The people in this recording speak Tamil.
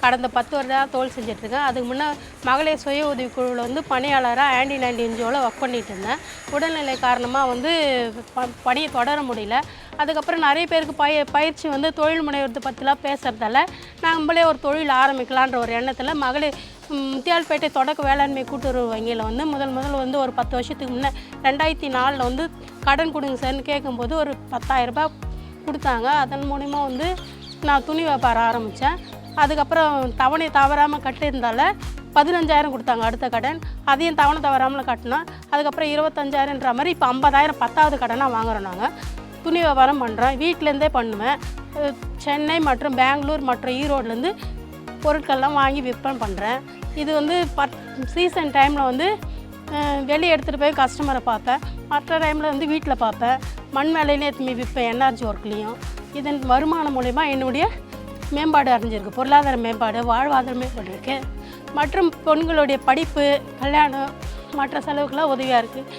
கடந்த பத்து வருடம் தொழில் செஞ்சிட்ருக்கேன். அதுக்கு முன்னே மகளிர் சுய உதவி குழுவில் வந்து பணியாளராக ஆன்டி நைன்டி என்ஜிஓவில் ஒர்க் பண்ணிட்டு இருந்தேன். உடல்நிலை காரணமாக வந்து ப- பணியை தொடர முடியல. அதுக்கப்புறம் நிறைய பேருக்கு பய பயிற்சி வந்து தொழில் முனைவரத்தை பற்றிலாம் பேசுகிறதால நம்மளே ஒரு தொழில் ஆரம்பிக்கலான்ற ஒரு எண்ணத்தில் மகளிர் முத்தியால்பேட்டை தொடக்க வேளாண்மை கூட்டுறவு வங்கியில் வந்து முதல் முதல் வந்து ஒரு பத்து வருஷத்துக்கு முன்னே ரெண்டாயிரத்தி நாலில் வந்து கடன் கொடுங்க சார்னு கேட்கும்போது ஒரு பத்தாயிரரூபா கொடுத்தாங்க. அதன் மூலிமா வந்து நான் துணி வியாபாரம் ஆரம்பித்தேன் அதுக்கப்புறம் தவணை தவறாமல் கட்டியிருந்தால பதினஞ்சாயிரம் கொடுத்தாங்க அடுத்த கடன். அதையும் தவணை தவறாமல் கட்டினோம் அதுக்கப்புறம் இருபத்தஞ்சாயிரன்ற மாதிரி இப்போ ஐம்பதாயிரம் பத்தாவது கடனாக வாங்குறோம் நாங்கள் துணி வியாபாரம் பண்ணுறோம் வீட்டிலேருந்தே பண்ணுவேன். சென்னை மற்றும் பெங்களூர் மற்றும் ஈரோட்லேருந்து பொருட்கள்லாம் வாங்கி விற்பனை பண்ணுறேன் இது வந்து பட் சீசன் டைமில் வந்து வெளியே எடுத்துகிட்டு போய் கஸ்டமரை பார்ப்பேன். மற்ற டைமில் வந்து வீட்டில் பார்ப்பேன். மண் வேலையிலே எடுத்து விற்பேன். என்ஆர்ஜி ஒர்க்லேயும் இதன் வருமானம் மூலிமா என்னுடைய மேம்பாடு அடைஞ்சிருக்கு பொருளாதார மேம்பாடு வாழ்வாதாரம் மேம்பட்டுருக்கு மற்றும் பெண்களுடைய படிப்பு கல்யாணம் மற்ற செலவுக்கெல்லாம் உதவியாக இருக்குது